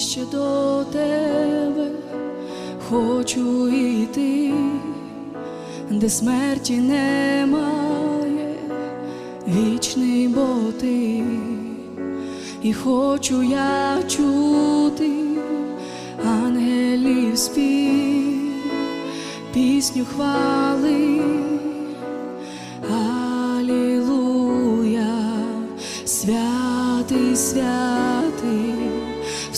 ближче до тебе. Хочу йти, де смерті немає, вічний бо ти, і хочу я чути ангелів спів, пісню хвали. Святий, святий,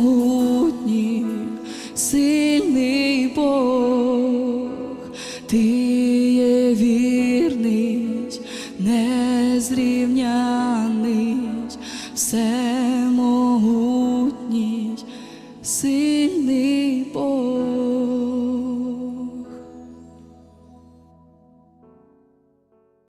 всемогутній, сильний Бог, ти є вірний, незрівняний, всемогутній,